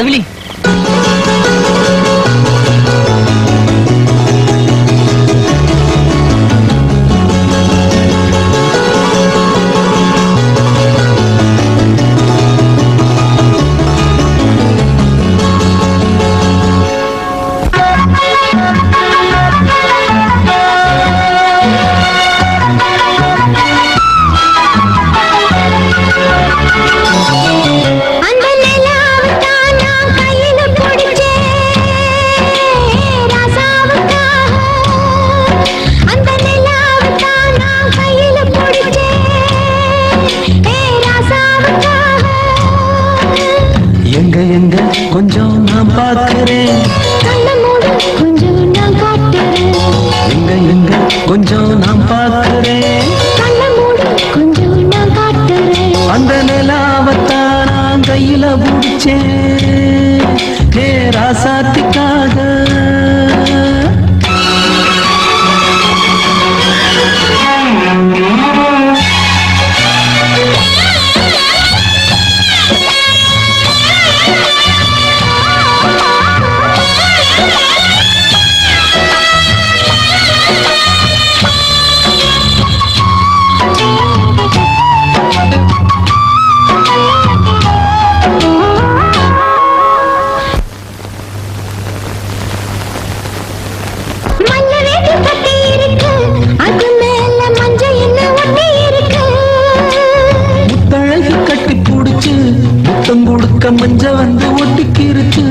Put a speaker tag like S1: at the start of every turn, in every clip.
S1: కదిలి
S2: எங்க கொஞ்சம் நான் பார்க்கிறேன்.
S1: கொஞ்சம் நான் பார்க்கிறேன்.
S2: எங்க எங்க கொஞ்சம் நான் பார்க்கிறேன். வந்து ஒட்டிக்கிருக்கு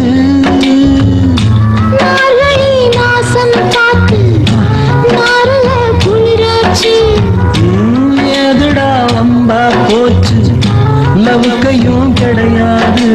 S2: எதுடா வம்பா போச்சு? லவுக்கையும் கிடையாது.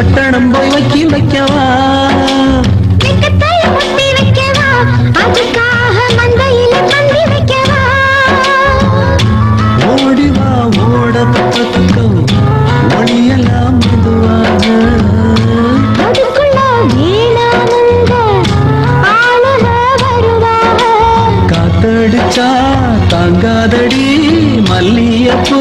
S2: பட்டணம் போய் வைக்கி வைக்கவா? ஓடிவா ஓட
S1: தக்க தக்க மணியெல்லாம் மெதுவாக
S2: காத்தடிச்சா தாங்காதடி மல்லியப்போ